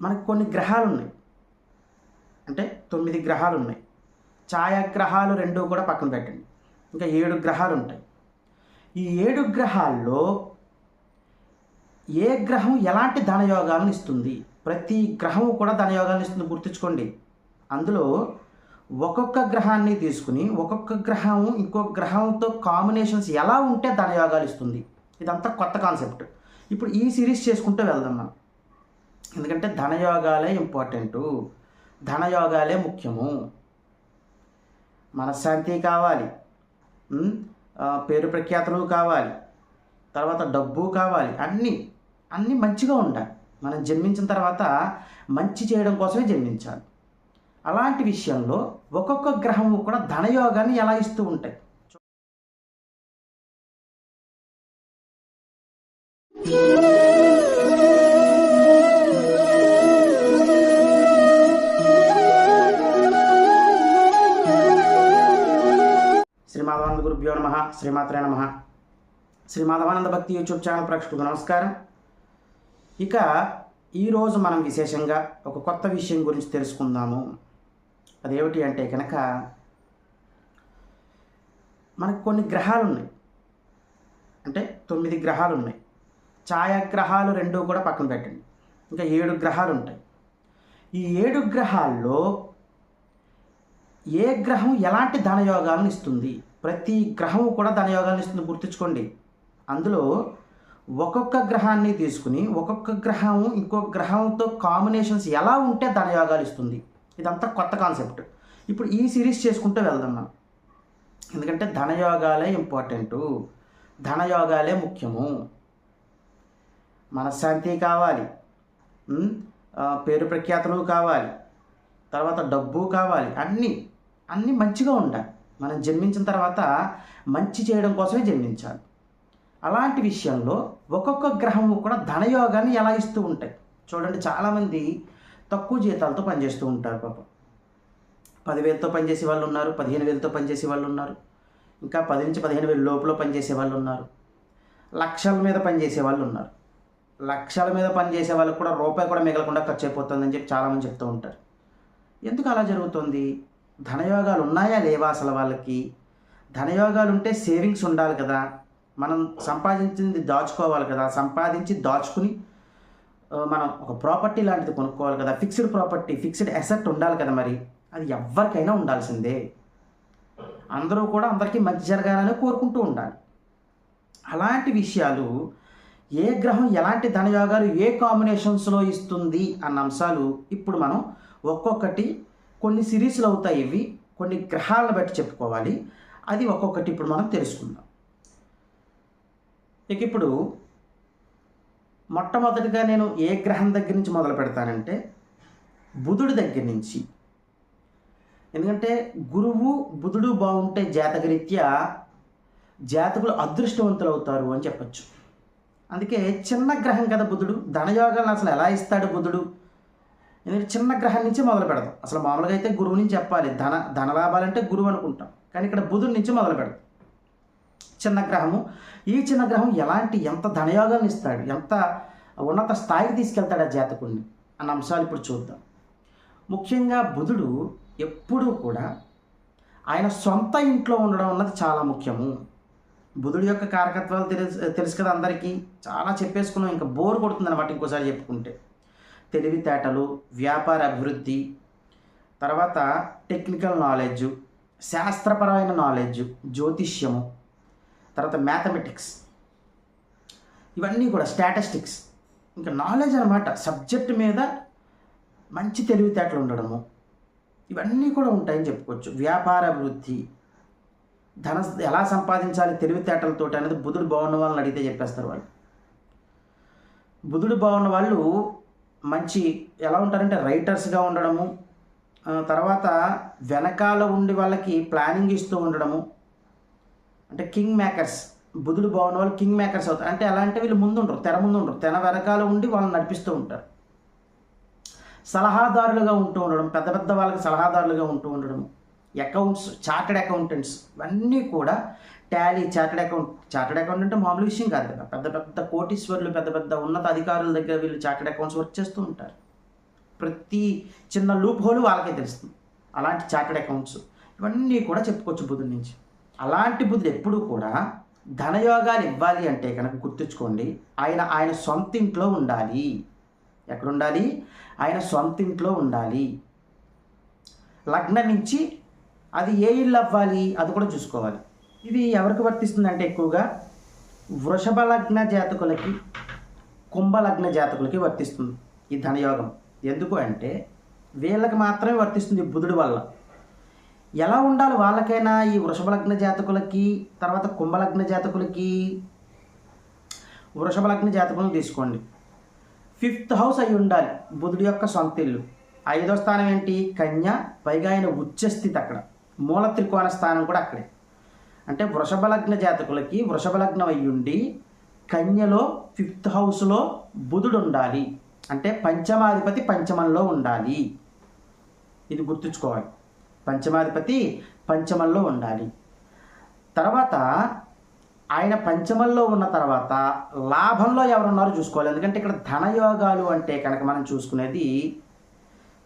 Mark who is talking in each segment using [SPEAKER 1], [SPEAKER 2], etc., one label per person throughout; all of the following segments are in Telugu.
[SPEAKER 1] మనకు కొన్ని గ్రహాలు ఉన్నాయి అంటే తొమ్మిది గ్రహాలు ఉన్నాయి ఛాయాగ్రహాలు రెండు కూడా పక్కన పెట్టండి. ఇంకా ఏడు గ్రహాలు ఉంటాయి ఈ ఏడు గ్రహాల్లో ఏ గ్రహం ఎలాంటి ధనయోగాలను ఇస్తుంది? ప్రతి గ్రహం కూడా ధనయోగాలను ఇస్తుంది. గుర్తుంచుకోండి. అందులో ఒక్కొక్క గ్రహాన్ని తీసుకుని ఒక్కొక్క గ్రహం ఇంకొక గ్రహంతో కాంబినేషన్స్ ఎలా ఉంటే ధనయోగాలు ఇస్తుంది? ఇదంతా కొత్త కాన్సెప్ట్. ఇప్పుడు ఈ సిరీస్ చేసుకుంటూ వెళ్దాం మనం. ఎందుకంటే ధనయోగాలే ఇంపార్టెంటు. ధనయోగాలే ముఖ్యము. మనశ్శాంతి కావాలి. పేరు ప్రఖ్యాతులు కావాలి. తర్వాత డబ్బు కావాలి. అన్నీ అన్నీ మంచిగా ఉండాలి. మనం జన్మించిన తర్వాత మంచి చేయడం కోసమే జన్మించాలి. అలాంటి విషయంలో ఒక్కొక్క గ్రహము కూడా ధనయోగాన్ని ఎలా ఇస్తూ ఉంటాయి? గురుభ్యో నమ శ్రీమాత్రే నమ. శ్రీమాధవానంద భక్తి యూట్యూబ్ ఛానల్ ప్రేక్షకులకు నమస్కారం. ఇక ఈరోజు మనం విశేషంగా ఒక కొత్త విషయం గురించి తెలుసుకుందాము. అదేమిటి అంటే కనుక మనకు కొన్ని గ్రహాలు ఉన్నాయి అంటే తొమ్మిది గ్రహాలు ఉన్నాయి ఛాయాగ్రహాలు రెండు కూడా పక్కన పెట్టండి. ఇంకా ఏడు గ్రహాలు ఉంటాయి ఈ ఏడు గ్రహాల్లో ఏ గ్రహం ఎలాంటి ధనయోగాలను ఇస్తుంది? ప్రతి గ్రహం కూడా ధనయోగాలను ఇస్తుంది. గుర్తుంచుకోండి. అందులో ఒక్కొక్క గ్రహాన్ని తీసుకుని ఒక్కొక్క గ్రహం ఇంకొక గ్రహంతో కాంబినేషన్స్ ఎలా ఉంటే ధనయోగాలు ఇస్తుంది. ఇదంతా కొత్త కాన్సెప్ట్ ఇప్పుడు ఈ సిరీస్ చేసుకుంటూ వెళ్దాం మనం. ఎందుకంటే ధనయోగాలే ఇంపార్టెంటు ధనయోగాలే ముఖ్యము. మనశ్శాంతి కావాలి. పేరు ప్రఖ్యాతులు కావాలి. తర్వాత డబ్బు కావాలి. అన్నీ అన్నీ మంచిగా ఉండాలి. మనం జన్మించిన తర్వాత మంచి చేయడం కోసమే జన్మించాలి. అలాంటి విషయంలో ఒక్కొక్క గ్రహము కూడా ధనయోగాన్ని ఎలా ఇస్తూ ఉంటాయి? చూడండి చాలామంది తక్కువ జీతాలతో పనిచేస్తూ ఉంటారు పాపం. పదివేలతో పనిచేసే వాళ్ళు ఉన్నారు పదిహేను వేలతో పనిచేసే వాళ్ళు ఉన్నారు ఇంకా పది నుంచి పదిహేను వేల లోపల పనిచేసే వాళ్ళు ఉన్నారు లక్షల మీద పనిచేసే వాళ్ళు ఉన్నారు. లక్షల మీద పనిచేసే వాళ్ళకి కూడా రూపాయి కూడా మిగలకుండా ఖర్చు అయిపోతుందని చెప్పి చాలామంది చెప్తూ ఉంటారు. ఎందుకు అలా జరుగుతుంది? ధనయోగాలు ఉన్నాయా లేవా అసలు వాళ్ళకి? ధనయోగాలు ఉంటే సేవింగ్స్ ఉండాలి కదా. మనం సంపాదించింది దాచుకోవాలి కదా. సంపాదించి దాచుకుని మనం ఒక ప్రాపర్టీ లాంటిది కొనుక్కోవాలి కదా. ఫిక్స్డ్ ప్రాపర్టీ ఫిక్స్డ్ అసెట్ ఉండాలి కదా మరి. అది ఎవరికైనా ఉండాల్సిందే. అందరూ కూడా అందరికీ మంచి జరగాలని కోరుకుంటూ ఉండాలి. అలాంటి విషయాలు ఏ గ్రహం ఎలాంటి ధనయోగాలు ఏ కాంబినేషన్స్లో ఇస్తుంది అన్న అంశాలు ఇప్పుడు మనం ఒక్కొక్కటి కొన్ని సిరీస్లు అవుతాయి ఇవి. కొన్ని గ్రహాలను బట్టి చెప్పుకోవాలి. అది ఒక్కొక్కటి ఇప్పుడు మనం తెలుసుకుందాం. ఇక ఇప్పుడు మొట్టమొదటిగా నేను ఏ గ్రహం దగ్గర నుంచి మొదలు పెడతానంటే బుధుడి దగ్గర నుంచి. ఎందుకంటే గురువు బుధుడు బాగుంటే జాతకరీత్యా జాతకులు అదృష్టవంతులు అవుతారు అని చెప్పచ్చు. అందుకే చిన్న గ్రహం కదా బుధుడు. ధనయోగాలను అసలు ఎలా ఇస్తాడు బుధుడు? ఎందుకంటే చిన్న గ్రహం నుంచి మొదలు పెడతాం. అసలు మామూలుగా అయితే గురువు నుంచి చెప్పాలి. ధన ధనలాభాలంటే గురువు అనుకుంటాం. కానీ ఇక్కడ బుధుడి నుంచి మొదలు పెడతాం. చిన్న గ్రహము ఈ చిన్న గ్రహం ఎలాంటి ఎంత ధనయోగాలను ఇస్తాడు ఎంత ఉన్నత స్థాయికి తీసుకెళ్తాడు ఆ జాతకుడిని అన్న అంశాలు ఇప్పుడు చూద్దాం. ముఖ్యంగా బుధుడు ఎప్పుడూ కూడా ఆయన సొంత ఇంట్లో ఉండడం అన్నది చాలా ముఖ్యము. బుధుడి యొక్క కారకత్వాలు తెలుసు తెలుసు కదా అందరికీ. చాలా చెప్పేసుకున్నాం. ఇంకా బోర్ కొడుతుంది అనమాట ఇంకోసారి చెప్పుకుంటే. తెలివితేటలు వ్యాపార అభివృద్ధి తర్వాత టెక్నికల్ నాలెడ్జ్ శాస్త్రపరమైన నాలెడ్జ్ జ్యోతిష్యము తర్వాత మ్యాథమెటిక్స్. ఇవన్నీ కూడా స్టాటిస్టిక్స్. ఇంకా నాలెడ్జ్ అనమాట సబ్జెక్ట్ మీద మంచి తెలివితేటలు ఉండడము. ఇవన్నీ కూడా ఉంటాయని చెప్పుకోవచ్చు. వ్యాపార అభివృద్ధి. ధన ఎలా సంపాదించాలి తెలివితేటలతో అనేది బుధుడు బాగున్న వాళ్ళని అడిగితే చెప్పేస్తారు వాళ్ళు. బుధుడు బాగున్న వాళ్ళు మంచి ఎలా ఉంటారంటే రైటర్స్గా ఉండడము తర్వాత వెనకాల ఉండి వాళ్ళకి ప్లానింగ్ ఇస్తూ ఉండడము. అంటే కింగ్ మేకర్స్ బుధుడు బాగున్న వాళ్ళు కింగ్ మేకర్స్ అవుతారు. అంటే ఎలా అంటే వీళ్ళు ముందు ఉండరు తెర ముందు ఉండరు తెర వెనకాల ఉండి వాళ్ళని నడిపిస్తూ ఉంటారు. సలహాదారులుగా ఉంటూ ఉండడం పెద్ద పెద్ద వాళ్ళకి సలహాదారులుగా ఉంటూ ఉండడం అకౌంట్స్ చార్టెడ్ అకౌంటెంట్స్ ఇవన్నీ కూడా Tally chartered account chartered account అంటే మామూలు విషయం కాదు కదా. పెద్ద పెద్ద కోటీశ్వరులు పెద్ద పెద్ద ఉన్నత అధికారుల దగ్గర వీళ్ళు చార్టెడ్ అకౌంట్స్ వర్క్ చేస్తూ ఉంటారు. ప్రతి చిన్న లూప్ హోల్ వాళ్ళకే తెలుస్తుంది. అలాంటి చార్టెడ్ అకౌంట్స్. ఇవన్నీ కూడా చెప్పుకోవచ్చు బుద్ధుడి నుంచి. అలాంటి బుద్ధుడు ఎప్పుడూ కూడా ధనయోగాలు ఇవ్వాలి అంటే కనుక గుర్తుంచుకోండి ఆయన ఆయన సొంత ఇంట్లో ఉండాలి. ఎక్కడ ఉండాలి ఆయన సొంత ఇంట్లో ఉండాలి. లగ్నం నుంచి అది ఏ ఇల్లు అవ్వాలి? అది కూడా చూసుకోవాలి. ఇది ఎవరికి వర్తిస్తుంది అంటే ఎక్కువగా వృషభ లగ్న జాతకులకి కుంభలగ్న జాతకులకి వర్తిస్తుంది ఈ ధనయోగం. ఎందుకు అంటే వీళ్ళకి మాత్రమే వర్తిస్తుంది బుధుడి వల్ల. ఎలా ఉండాలి వాళ్ళకైనా ఈ వృషభ లగ్న జాతకులకి తర్వాత కుంభలగ్న జాతకులకి? వృషభ లగ్న జాతకులను తీసుకోండి. ఫిఫ్త్ హౌస్ అయి ఉండాలి బుధుడి యొక్క సొంత ఇల్లు. ఐదో స్థానం ఏంటి? కన్య పైగా ఆయన ఉచ్చస్థితి అక్కడ. మూల త్రికోణ స్థానం కూడా అక్కడే. అంటే వృషభలగ్న జాతకులకి వృషభలగ్నం అయ్యుండి కన్యలో ఫిఫ్త్ హౌస్లో బుధుడు ఉండాలి అంటే పంచమాధిపతి పంచమంలో ఉండాలి. ఇది గుర్తుంచుకోవాలి. పంచమాధిపతి పంచమంలో ఉండాలి. తర్వాత ఆయన పంచమంలో ఉన్న తర్వాత లాభంలో ఎవరున్నారో చూసుకోవాలి. ఎందుకంటే ఇక్కడ ధనయోగాలు అంటే కనుక మనం చూసుకునేది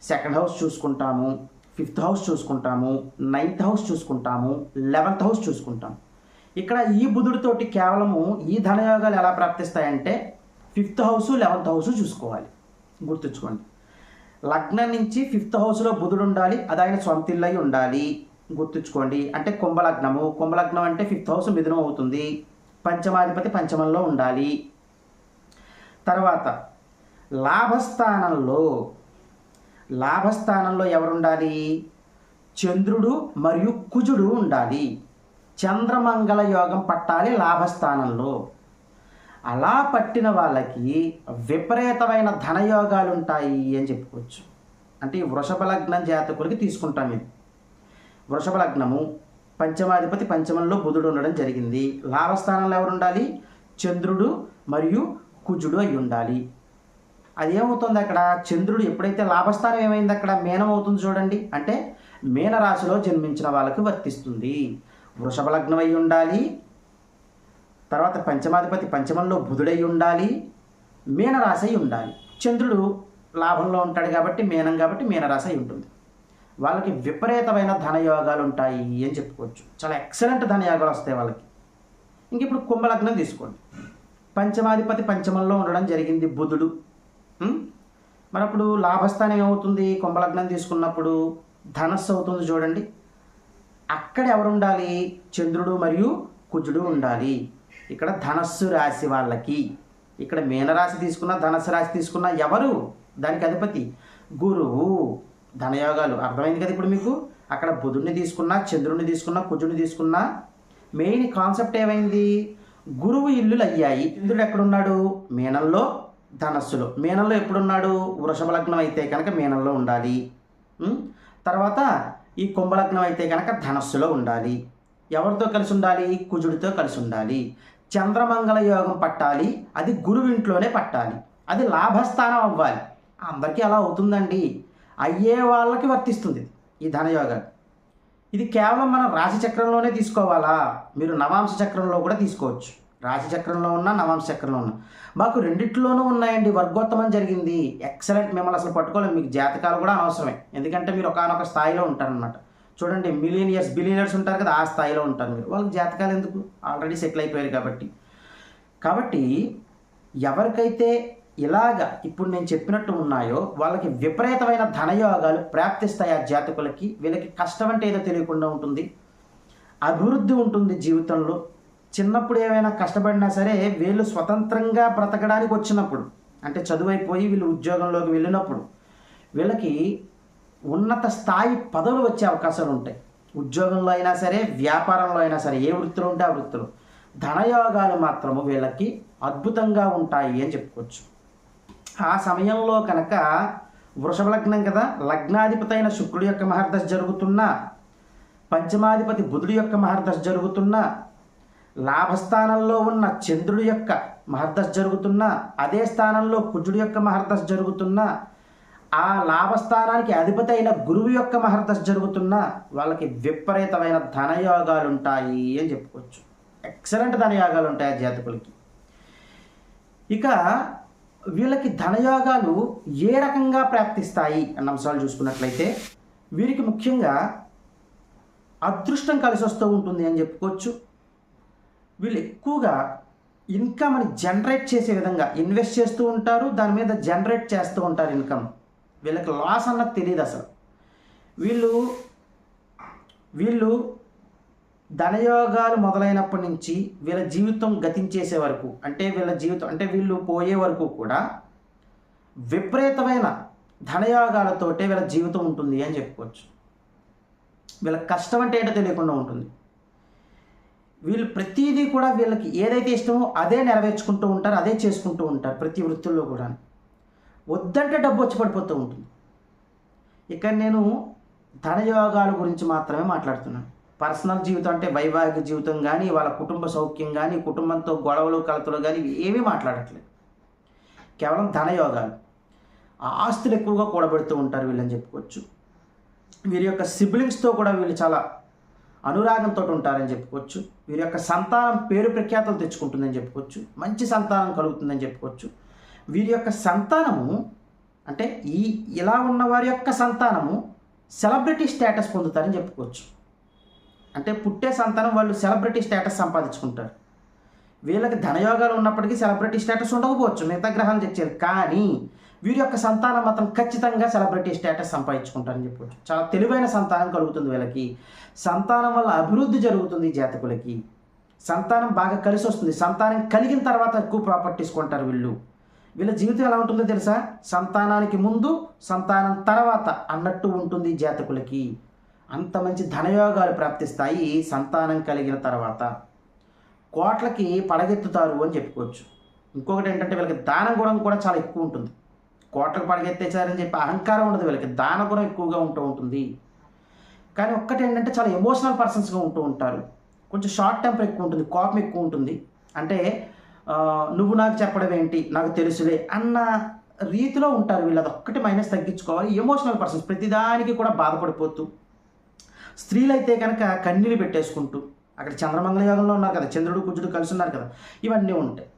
[SPEAKER 1] సెకండ్ హౌస్ చూసుకుంటాము. ఫిఫ్త్ హౌస్ చూసుకుంటాము నైన్త్ హౌస్ చూసుకుంటాము లెవెన్త్ హౌస్ చూసుకుంటాము ఇక్కడ ఈ బుధుడితోటి కేవలము ఈ ధనయోగాలు ఎలా ప్రాప్తిస్తాయంటే ఫిఫ్త్ హౌస్ లెవెన్త్ హౌస్ చూసుకోవాలి. గుర్తుంచుకోండి. లగ్నం నుంచి ఫిఫ్త్ హౌస్లో బుధుడు ఉండాలి అది ఆయన సొంత ఇల్లై ఉండాలి. గుర్తుంచుకోండి. అంటే కుంభలగ్నము కుంభలగ్నం అంటే ఫిఫ్త్ హౌస్ మిథునం అవుతుంది. పంచమాధిపతి పంచమంలో ఉండాలి. తర్వాత లాభస్థానంలో లాభస్థానంలో ఎవరు ఉండాలి చంద్రుడు మరియు కుజుడు ఉండాలి. చంద్రమంగళ యోగం పట్టాలి లాభస్థానంలో. అలా పట్టిన వాళ్ళకి విపరీతమైన ధనయోగాలు ఉంటాయి అని చెప్పుకోవచ్చు. అంటే ఈ వృషభ లగ్నం జాతకులకి తీసుకుంటాం ఇది వృషభ లగ్నము పంచమాధిపతి పంచమంలో బుధుడు ఉండడం జరిగింది. లాభస్థానంలో ఎవరు ఉండాలి చంద్రుడు మరియు కుజుడు అయి ఉండాలి అది ఏమవుతుంది అక్కడ? చంద్రుడు ఎప్పుడైతే లాభస్థానం ఏమైంది అక్కడ? మీనం అవుతుంది చూడండి. అంటే మీనరాశిలో జన్మించిన వాళ్ళకి వర్తిస్తుంది. వృషభ లగ్నం అయి ఉండాలి. తర్వాత పంచమాధిపతి పంచమంలో బుధుడై ఉండాలి. మీనరాశి అయి ఉండాలి. చంద్రుడు లాభంలో ఉంటాడు కాబట్టి మీనం కాబట్టి మీనరాశి అయి ఉంటుంది. వాళ్ళకి విపరీతమైన ధనయోగాలు ఉంటాయి అని చెప్పుకోవచ్చు. చాలా ఎక్సలెంట్ ధనయోగాలు వస్తాయి వాళ్ళకి. ఇంక ఇప్పుడు కుంభలగ్నం తీసుకోండి. పంచమాధిపతి పంచమంలో ఉండడం జరిగింది బుధుడు. మరి అప్పుడు లాభస్థానం ఏమవుతుంది? కుంభలగ్నం తీసుకున్నప్పుడు ధనస్సు అవుతుంది చూడండి. అక్కడ ఎవరు ఉండాలి చంద్రుడు మరియు కుజుడు ఉండాలి. ఇక్కడ ధనస్సు రాశి వాళ్ళకి. ఇక్కడ మీనరాశి తీసుకున్న ధనస్సు రాశి తీసుకున్న ఎవరు? దానికి అధిపతి. గురువు. ధనయోగాలు. అర్థమైంది కదా ఇప్పుడు మీకు? అక్కడ బుధుడిని తీసుకున్నా చంద్రుడిని తీసుకున్నా కుజుడిని తీసుకున్నా మెయిన్ కాన్సెప్ట్ ఏమైంది? గురువు ఇల్లులు అయ్యాయి ఇంద్రుడు ఎక్కడున్నాడు? మీనంలో ధనస్సులో. మీనంలో ఎప్పుడున్నాడు? వృషభ లగ్నం అయితే కనుక మీనంలో ఉండాలి. తర్వాత ఈ కుంభలగ్నం అయితే కనుక ధనస్సులో ఉండాలి. ఎవరితో కలిసి ఉండాలి? కుజుడితో కలిసి ఉండాలి. చంద్రమంగళ యోగం పట్టాలి. అది గురువింట్లోనే పట్టాలి. అది లాభస్థానం అవ్వాలి. అందరికీ అలా అవుతుందండి. అయ్యే వాళ్ళకి వర్తిస్తుంది ఈ ధనయోగాలు ఇది కేవలం మనం రాశి చక్రంలోనే తీసుకోవాలా? మీరు నవాంశ చక్రంలో కూడా తీసుకోవచ్చు. రాజచక్రంలో చక్రంలో ఉన్న నవాంశ చక్రంలో ఉన్న. మాకు రెండిట్లోనూ ఉన్నాయండి. వర్గోత్తమం జరిగింది. ఎక్సలెంట్ మిమ్మల్ని అసలు పట్టుకోలేదు మీకు జాతకాలు కూడా అనవసరమే. ఎందుకంటే మీరు ఒకనొక స్థాయిలో ఉంటారనమాట చూడండి మిలీనియర్స్ బిలీనియర్స్ ఉంటారు కదా ఆ స్థాయిలో ఉంటారు మీరు. వాళ్ళకి జాతకాలు ఎందుకు? ఆల్రెడీ సెటిల్ అయిపోయారు కాబట్టి. కాబట్టి ఎవరికైతే ఇలాగ ఇప్పుడు నేను చెప్పినట్టు ఉన్నాయో వాళ్ళకి విపరీతమైన ధనయోగాలు ప్రాప్తిస్తాయి ఆ జాతకులకి. వీళ్ళకి కష్టం అంటే ఏదో తెలియకుండా ఉంటుంది. అభివృద్ధి ఉంటుంది జీవితంలో. చిన్నప్పుడు ఏమైనా కష్టపడినా సరే వీళ్ళు స్వతంత్రంగా బ్రతకడానికి వచ్చినప్పుడు అంటే చదువైపోయి వీళ్ళు ఉద్యోగంలోకి వెళ్ళినప్పుడు వీళ్ళకి ఉన్నత స్థాయి పదవులు వచ్చే అవకాశాలు ఉంటాయి. ఉద్యోగంలో అయినా సరే వ్యాపారంలో అయినా సరే ఏ వృత్తిలో ఉంటే ఆ వృత్తులు ధనయోగాలు మాత్రము వీళ్ళకి అద్భుతంగా ఉంటాయి అని చెప్పుకోవచ్చు. ఆ సమయంలో కనుక వృషభ లగ్నం కదా లగ్నాధిపతి అయిన శుక్రుడి యొక్క మహర్దశ జరుగుతున్నా పంచమాధిపతి బుధుడి యొక్క మహర్దశ జరుగుతున్నా లాభస్థానంలో ఉన్న చంద్రుడి యొక్క మహర్దశ జరుగుతున్నా అదే స్థానంలో కుజుడి యొక్క మహర్దశ జరుగుతున్నా ఆ లాభస్థానానికి అధిపతి అయిన గురువు యొక్క మహర్దశ జరుగుతున్నా వాళ్ళకి విపరీతమైన ధనయోగాలు ఉంటాయి అని చెప్పుకోవచ్చు. ఎక్సలెంట్ ధనయోగాలు ఉంటాయి ఆ జాతకులకి ఇక వీళ్ళకి ధనయోగాలు ఏ రకంగా ప్రాప్తిస్తాయి అన్న అంశాలు చూసుకున్నట్లయితే వీరికి ముఖ్యంగా అదృష్టం కలిసి వస్తూ ఉంటుంది అని చెప్పుకోవచ్చు. వీళ్ళు ఎక్కువగా ఇన్కమ్ని జనరేట్ చేసే విధంగా ఇన్వెస్ట్ చేస్తూ ఉంటారు దాని మీద జనరేట్ చేస్తూ ఉంటారు ఇన్కమ్ వీళ్ళకి లాస్ అన్నది తెలియదు అసలు. వీళ్ళు వీళ్ళు ధనయోగాలు మొదలైనప్పటి నుంచి వీళ్ళ జీవితం గతించేసే వరకు అంటే వీళ్ళ జీవితం అంటే వీళ్ళు పోయే వరకు కూడా విపరీతమైన ధనయోగాలతోటే వీళ్ళ జీవితం ఉంటుంది అని చెప్పుకోవచ్చు. వీళ్ళ కష్టం అంటే ఏంటో తెలియకుండా ఉంటుంది. వీళ్ళు ప్రతిదీ కూడా వీళ్ళకి ఏదైతే ఇష్టమో అదే నెరవేర్చుకుంటూ ఉంటారు అదే చేసుకుంటూ ఉంటారు ప్రతి వృత్తుల్లో కూడా వద్దంటే డబ్బు వచ్చి పడిపోతూ ఉంటుంది. ఇక్కడ నేను ధనయోగాల గురించి మాత్రమే మాట్లాడుతున్నాను. పర్సనల్ జీవితం అంటే వైవాహిక జీవితం కానీ వాళ్ళ కుటుంబ సౌఖ్యం కానీ కుటుంబంతో గొడవలు కలతలు కానీ ఏమీ మాట్లాడట్లేదు. కేవలం ధనయోగాలు. ఆ ఆస్తులు ఎక్కువగా కూడబెడుతూ ఉంటారు వీళ్ళని చెప్పుకోవచ్చు. వీరి యొక్క సిబ్లింగ్స్తో కూడా వీళ్ళు చాలా అనురాగంతో ఉంటారని చెప్పుకోవచ్చు. వీరి యొక్క సంతానం పేరు ప్రఖ్యాతలు తెచ్చుకుంటుందని చెప్పుకోవచ్చు. మంచి సంతానం కలుగుతుందని చెప్పుకోవచ్చు. వీరి యొక్క సంతానము అంటే ఈ ఇలా ఉన్న వారి యొక్క సంతానము సెలబ్రిటీ స్టేటస్ పొందుతారని చెప్పుకోవచ్చు. అంటే పుట్టే సంతానం వాళ్ళు సెలబ్రిటీ స్టేటస్ సంపాదించుకుంటారు. వీళ్ళకి ధనయోగాలు ఉన్నప్పటికీ సెలబ్రిటీ స్టేటస్ ఉండకపోవచ్చు. మిగతా గ్రహాలు తెచ్చారు కానీ వీరి యొక్క సంతానం మాత్రం ఖచ్చితంగా సెలబ్రిటీ స్టేటస్ సంపాదించుకుంటారని చెప్పుకోవచ్చు చాలా తెలివైన సంతానం కలుగుతుంది వీళ్ళకి. సంతానం వల్ల అభివృద్ధి జరుగుతుంది జాతకులకి. సంతానం బాగా కలిసి వస్తుంది. సంతానం కలిగిన తర్వాత ఎక్కువ ప్రాపర్టీస్ కొంటారు వీళ్ళు. వీళ్ళ జీవితం ఎలా ఉంటుందో తెలుసా? సంతానానికి ముందు సంతానం తర్వాత అన్నట్టు ఉంటుంది జాతకులకి. అంత మంచి ధనయోగాలు ప్రాప్తిస్తాయి సంతానం కలిగిన తర్వాత. కోట్లకి పడగెత్తుతారు అని చెప్పుకోవచ్చు. ఇంకొకటి ఏంటంటే వీళ్ళకి దానం గుణం కూడా చాలా ఎక్కువ ఉంటుంది. కోటకు పడగెత్తేసారని చెప్పి అహంకారం ఉండదు వీళ్ళకి. దాన గుణం ఎక్కువగా ఉంటూ ఉంటుంది. కానీ ఒక్కటి ఏంటంటే చాలా ఎమోషనల్ పర్సన్స్గా ఉంటూ ఉంటారు. కొంచెం షార్ట్ టెంపర్ ఎక్కువ ఉంటుంది కోపం ఎక్కువ ఉంటుంది. అంటే నువ్వు నాకు చెప్పడం ఏంటి? నాకు తెలుసులే అన్న రీతిలో ఉంటారు వీళ్ళు. అదొక్కటి మైనస్ తగ్గించుకోవాలి. ఎమోషనల్ పర్సన్స్ ప్రతిదానికి కూడా బాధపడిపోతూ స్త్రీలైతే కనుక కన్నీళ్ళు పెట్టేసుకుంటూ అక్కడ చంద్రమంగళ యోగంలో ఉన్నారు కదా చంద్రుడు కుజుడు కలిసి ఉన్నారు కదా ఇవన్నీ ఉంటాయి.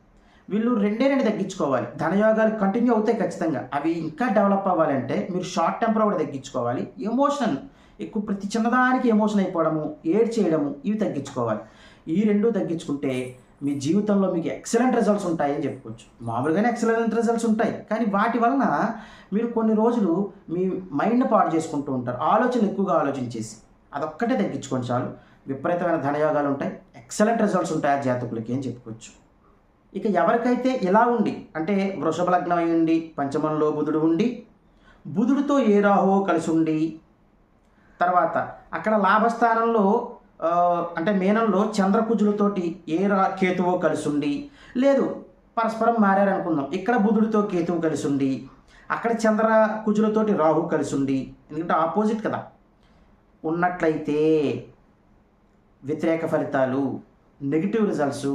[SPEAKER 1] వీళ్ళు రెండే రెండు తగ్గించుకోవాలి. ధనయోగాలు కంటిన్యూ అవుతాయి ఖచ్చితంగా. అవి ఇంకా డెవలప్ అవ్వాలంటే మీరు షార్ట్ టెంపర్ కూడా తగ్గించుకోవాలి. ఎమోషన్ ఎక్కువ ప్రతి చిన్నదానికి ఎమోషన్ అయిపోవడము ఏడ్ చేయడము ఇవి తగ్గించుకోవాలి. ఈ రెండు తగ్గించుకుంటే మీ జీవితంలో మీకు ఎక్సలెంట్ రిజల్ట్స్ ఉంటాయని చెప్పుకోవచ్చు. మామూలుగానే ఎక్సలెంట్ రిజల్ట్స్ ఉంటాయి. కానీ వాటి వలన మీరు కొన్ని రోజులు మీ మైండ్ పాడు చేసుకుంటూ ఉంటారు. ఆలోచనలు ఎక్కువగా ఆలోచించేసి. అదొక్కటే తగ్గించుకోండి చాలు. విపరీతమైన ధనయోగాలు ఉంటాయి. ఎక్సలెంట్ రిజల్ట్స్ ఉంటాయి ఆ జాతకులకి అని చెప్పుకోవచ్చు. ఇక ఎవరికైతే ఇలా ఉండి అంటే వృషభ లగ్నం అయి ఉండి పంచమంలో బుధుడు ఉండి బుధుడితో ఏ రాహువో కలిసి ఉండి తర్వాత అక్కడ లాభస్థానంలో అంటే మీనంలో చంద్రకుజులతోటి ఏ రా కేతువో కలిసి ఉండి లేదు పరస్పరం మారారనుకుందాం. ఇక్కడ బుధుడితో కేతువు కలిసి ఉండి అక్కడ చంద్ర కుజులతోటి రాహు కలిసి ఉండి ఎందుకంటే ఆపోజిట్ కదా. ఉన్నట్లయితే వ్యతిరేక ఫలితాలు నెగిటివ్ రిజల్ట్స్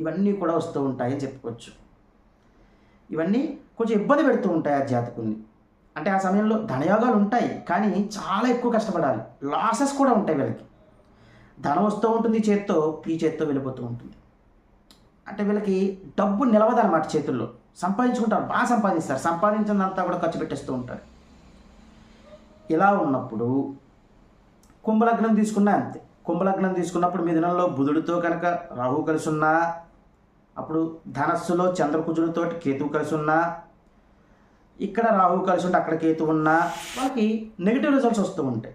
[SPEAKER 1] ఇవన్నీ కూడా వస్తూ ఉంటాయని చెప్పుకోవచ్చు. ఇవన్నీ కొంచెం ఇబ్బంది పెడుతూ ఉంటాయి ఆ జాతకుల్ని. అంటే ఆ సమయంలో ధనయోగాలు ఉంటాయి కానీ చాలా ఎక్కువ కష్టపడాలి. లాసెస్ కూడా ఉంటాయి వీళ్ళకి. ధనం వస్తూ ఉంటుంది ఈ చేత్తో ఈ చేత్తో వెళ్ళిపోతూ ఉంటుంది. అంటే వీళ్ళకి డబ్బు నిలవదు అనమాట చేతుల్లో. సంపాదించుకుంటారు బాగా సంపాదిస్తారు. సంపాదించినంతా కూడా ఖర్చు పెట్టేస్తూ ఉంటారు. ఇలా ఉన్నప్పుడు కుంభలగ్నం తీసుకున్నా అంతే. కుంభలగ్నం తీసుకున్నప్పుడు మిథునంలో బుధుడితో కనుక రాహు కలిసి ఉన్నా అప్పుడు ధనస్సులో చంద్రకుజుడితో కేతువు కలిసి ఉన్నా ఇక్కడ రాహు కలిసి ఉంటే అక్కడ కేతు ఉన్నా వాళ్ళకి నెగిటివ్ రిజల్ట్స్ వస్తూ ఉంటాయి.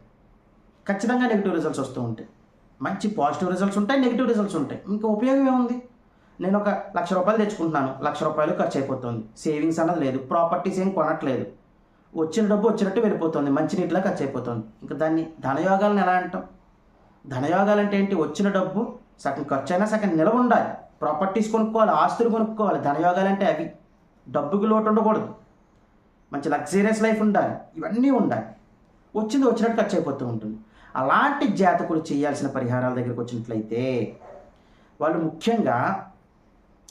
[SPEAKER 1] ఖచ్చితంగా నెగిటివ్ రిజల్ట్స్ వస్తూ ఉంటాయి. మంచి పాజిటివ్ రిజల్ట్స్ ఉంటాయి నెగిటివ్ రిజల్ట్స్ ఉంటాయి. ఇంకా ఉపయోగం ఏముంది? నేను ఒక లక్ష రూపాయలు తెచ్చుకుంటున్నాను. లక్ష రూపాయలు ఖర్చు అయిపోతుంది. సేవింగ్స్ అన్నది లేదు. ప్రాపర్టీస్ ఏం కొనట్లేదు. వచ్చిన డబ్బు వచ్చినట్టు వెళ్ళిపోతుంది. మంచినీటిలా ఖర్చు అయిపోతుంది. ఇంకా దాన్ని ధనయోగాలను ఎలా అంటాం? ధనయోగాలు అంటే ఏంటి వచ్చిన డబ్బు సగం ఖర్చు అయినా సగం నిలవ ఉండాలి. ప్రాపర్టీస్ కొనుక్కోవాలి ఆస్తులు కొనుక్కోవాలి. ధనయోగాలు అంటే అవి. డబ్బుకి లోటు ఉండకూడదు. మంచి లగ్జరియస్ లైఫ్ ఉండాలి. ఇవన్నీ ఉండాలి. వచ్చింది వచ్చినట్టు ఖర్చు అయిపోతూ ఉంటుంది. అలాంటి జాతకులు చేయాల్సిన పరిహారాల దగ్గరికి వచ్చినట్లయితే వాళ్ళు ముఖ్యంగా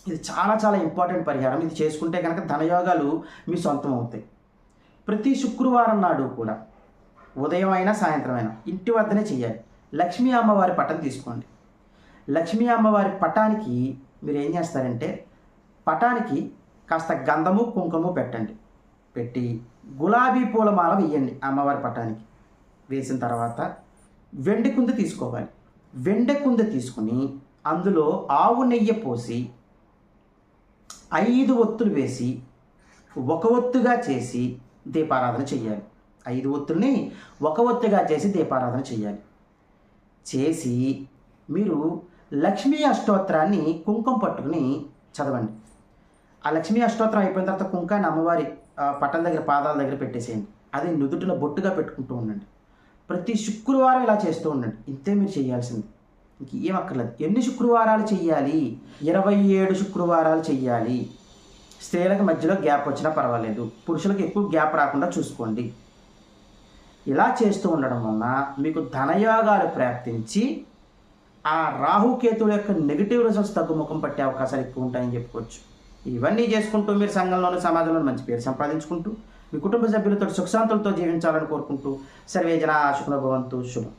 [SPEAKER 1] ఇది చాలా చాలా ఇంపార్టెంట్ పరిహారం. ఇది చేసుకుంటే కనుక ధనయోగాలు మీ సొంతం అవుతాయి. ప్రతి శుక్రవారం నాడు కూడా ఉదయం అయినా సాయంత్రం అయినా ఇంటి వద్దనే చేయాలి. లక్ష్మీ అమ్మవారి పటం తీసుకోండి. లక్ష్మీ అమ్మవారి పటానికి మీరు ఏం చేస్తారంటే పటానికి కాస్త గంధము కుంకుమ పెట్టండి. పెట్టి గులాబీ పూల మాల వేయండి అమ్మవారి పటానికి. వేసిన తర్వాత వెండి కుంద తీసుకోవాలి. వెండి కుంద తీసుకుని అందులో ఆవు నెయ్యి పోసి ఐదు ఒత్తులు వేసి ఒక ఒత్తుగా చేసి దీపారాధన చెయ్యాలి. ఐదు ఒత్తుల్ని ఒక ఒత్తుగా చేసి దీపారాధన చెయ్యాలి. చేసి మీరు లక్ష్మీ అష్టోత్తరాన్ని కుంకుమ పట్టుకుని చదవండి. ఆ లక్ష్మీ అష్టోత్తరం అయిపోయిన తర్వాత కుంకాన్ని అమ్మవారి పట్టణ దగ్గర పాదాల దగ్గర పెట్టేసేయండి. అది నుదుటిలో బొట్టుగా పెట్టుకుంటూ ఉండండి. ప్రతి శుక్రవారం ఇలా చేస్తూ ఉండండి. ఇంతే మీరు చేయాల్సింది. ఇంక ఏం అక్కర్లేదు. ఎన్ని శుక్రవారాలు చెయ్యాలి? ఇరవై ఏడు శుక్రవారాలు చెయ్యాలి. స్త్రీలకు మధ్యలో గ్యాప్ వచ్చినా పర్వాలేదు. పురుషులకు ఎక్కువ గ్యాప్ రాకుండా చూసుకోండి. ఇలా చేస్తూ ఉండడం వలన మీకు ధనయోగాలు ప్రాప్తించి ఆ రాహుకేతువుల యొక్క నెగిటివ్ రిజల్ట్స్ తగ్గుముఖం పట్టే అవకాశాలు ఎక్కువ ఉంటాయని చెప్పుకోవచ్చు. ఇవన్నీ చేసుకుంటూ మీరు సంఘంలోనూ సమాజంలో మంచి పేరు సంపాదించుకుంటూ మీ కుటుంబ సభ్యులతో సుఖశాంతులతో జీవించాలని కోరుకుంటూ సర్వే జన శుభ్రభవంతు శుభం.